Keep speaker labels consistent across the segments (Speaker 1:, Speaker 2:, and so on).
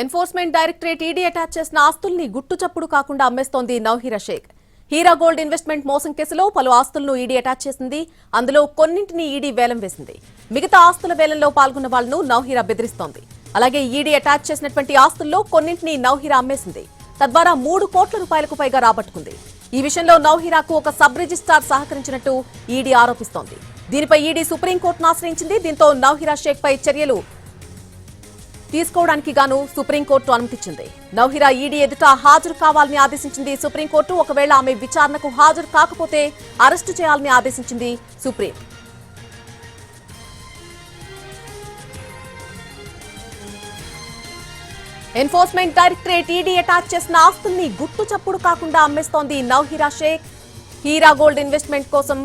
Speaker 1: Enforcement directorate ED attach చేసిన ఆస్తుల్ని గుట్టు చప్పుడు కాకుండా అమ్మేస్తోంది నవహీరా షేక్. హీరా గోల్డ్ ఇన్వెస్ట్మెంట్ మోసం కేసులో పలు ఆస్తులను ఈడీ అటాచ్ చేసింది. అందులో కొన్నింటిని ఈడీ వేలం వేసింది. మిగతా ఆస్తుల వేలంలో పాల్గొన్న వాళ్ళను నౌహీరా బెదిరిస్తోంది. అలాగే ఈడీ అటాచ్ చేసినటువంటి ఆస్తుల్లో కొన్నింటిని నౌహీరా అమ్మేసింది. తద్వారా మూడు కోట్ల రూపాయలకు పైగా రాబట్టుకుంది. ఈ విషయంలో నౌహీరాకు ఒక సబ్ రిజిస్ట్రార్ సహకరించినట్టు ఈడీ ఆరోపిస్తోంది. దీనిపై ఈడీ సుప్రీంకోర్టును ఆశ్రయించింది. దీంతో నౌహీరా షేక్ పై చర్యలు తీసుకోవడానికి గాను సుప్రీంకోర్టు అనుమతిచ్చింది. నౌహిరా ఈడీ ఎదుట హాజరు కావాలని ఆదేశించింది సుప్రీంకోర్టు. ఒకవేళ ఆమె విచారణకు హాజరు కాకపోతే అరెస్టు చేయాలని ఆదేశించింది supreme. Enforcement directorate ED attach చేసిన ఆస్తుల్ని గుట్టు చప్పుడు కాకుండా అమ్మేస్తోంది నౌహిరా షేక్. హీరా గోల్డ్ ఇన్వెస్ట్మెంట్ కోసం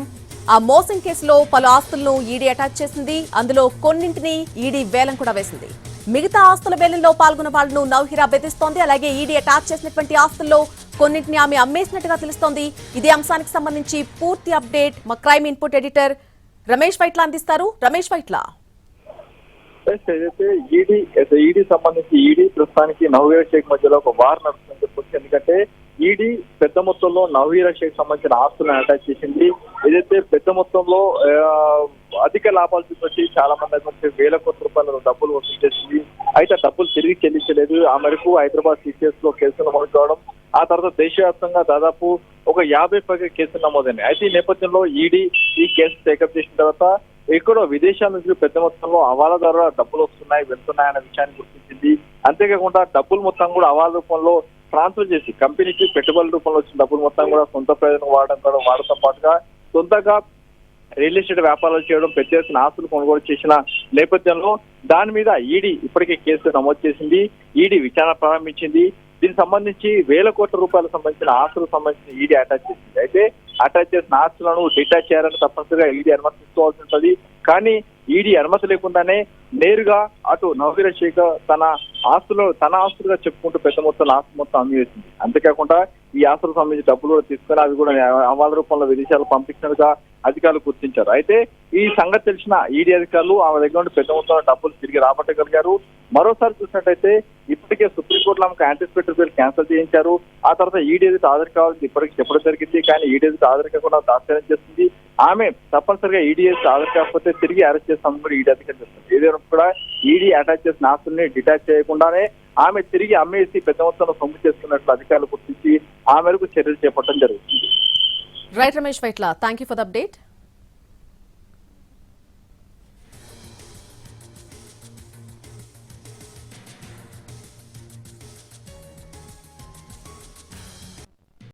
Speaker 1: ఆ మోసం కేసులో పలు ఆస్తులను ఈడీ అటాచ్ చేసింది. అందులో కొన్నింటిని ఈడీ వేలం కూడా వేసింది. మిగతా ఆస్తుల వేలంలో పాల్గొన్న వాళ్ళను నౌహిరా బెదిరిస్తోంది. అలాగే ఈడీ అటాచ్ చేసినటువంటి ఆస్తుల్లో కొన్నింటిని ఆమె అమ్మేసినట్టుగా తెలుస్తోంది. ఇదే అంశానికి సంబంధించి పూర్తి అప్డేట్ మా crime input editor Ramesh Vaitla అందిస్తారు. రమేష్ వైట్ల.
Speaker 2: ఏదైతే ఈడీ ఈడీ సంబంధించి ఈడీ ప్రస్తుతానికి నవ్వేర్ షేక్ మధ్యలో ఒక వార్ నడుస్తుందని చెప్పొచ్చు. ఎందుకంటే ఈడీ పెద్ద మొత్తంలో నవీర షేక్ సంబంధించిన ఆస్తులను అటాచ్ చేసింది. ఏదైతే పెద్ద మొత్తంలో అధిక లాభాలు చూపించి చాలా మంది అయితే వేల కోట్ల రూపాయల డబ్బులు వసూలు చేసింది. అయితే డబ్బులు తిరిగి చెల్లించలేదు. ఆ మేరకు హైదరాబాద్ సిసిఎస్లో కేసులు నమోదు కావడం ఆ తర్వాత దేశవ్యాప్తంగా దాదాపు ఒక యాభై పైగా కేసులు నమోదైనాయి. అయితే ఈ నేపథ్యంలో ఈడీ ఈ కేసు టేకప్ చేసిన తర్వాత ఎక్కడో విదేశాల నుంచి పెద్ద మొత్తంలో అవాల ద్వారా డబ్బులు వస్తున్నాయి వెళ్తున్నాయి విషయాన్ని గుర్తించింది. అంతేకాకుండా డబ్బులు మొత్తం కూడా అవాల రూపంలో ట్రాన్స్ఫర్ చేసి కంపెనీకి పెట్టుబడుల రూపంలో వచ్చిన డబ్బులు మొత్తం కూడా సొంత ప్రయోజనం వాడడం కూడా వాడటం పాటుగా సొంతగా రియల్ ఎస్టేట్ వ్యాపారాలు చేయడం పెద్ద ఎత్తున ఆస్తులు కొనుగోలు చేసిన నేపథ్యంలో దాని మీద ఈడీ ఇప్పటికే కేసు నమోదు చేసింది. ఈడీ విచారణ ప్రారంభించింది. దీనికి సంబంధించి వేల కోట్ల రూపాయలకు సంబంధించిన ఆస్తులకు సంబంధించిన ఈడీ అటాచ్ చేసింది. అయితే అటాచ్ చేసిన ఆస్తులను డిటాచ్ చేయాలని తప్పనిసరిగా ఈడీ అనుమతి తీసుకోవాల్సి ఉంటుంది. కానీ ఈడీ అనుమతి లేకుండానే నేరుగా అటు నవీర శేఖర్ తన ఆస్తులు తన ఆస్తులుగా చెప్పుకుంటూ పెద్ద మొత్తంలో ఆస్తి మొత్తం అమ్మివేసింది. అంతేకాకుండా ఈ ఆస్తులకు సంబంధించి డబ్బులు కూడా తీసుకొని అవి కూడా అమలు రూపంలో విదేశాలు పంపించినట్టుగా అధికారులు గుర్తించారు. అయితే ఈ సంగతి తెలిసిన ఈడీ అధికారులు ఆమె దగ్గర నుండి పెద్ద మొత్తంలో డబ్బులు తిరిగి రాబట్టగలిగారు. మరోసారి చూసినట్టయితే ఇప్పటికే సుప్రీంకోర్టులో ఆమెకు యాంటిసిపేటరీ బిల్ క్యాన్సిల్ చేయించారు. ఆ తర్వాత ఈడీ ఎదుట హాజరు కావాల్సింది ఇప్పటికీ చెప్పడం జరిగింది. కానీ ఈడీ ఎదుట హాజరు కాకుండా తాత్కారం చేస్తుంది ఆమె తప్పనిసరిగా ఈడీఎస్ ఎదుట కాకపోతే తిరిగి అరెస్ట్ చేస్తామని కూడా ఈడీ అధికారులు చేస్తుంది ఏదైనా కూడా ఈడీ అటాచ్ చేసిన ఆస్తుల్ని డిటాచ్ చేయకుండానే ఆమె తిరిగి అమ్మేసి పెద్ద మొత్తంలో సొమ్ము చేస్తున్నట్లు అధికారులు గుర్తించి ఆ మేరకు చర్యలు చేపట్టడం జరుగుతుంది.
Speaker 1: Right Ramesh Vaitla thank you for the update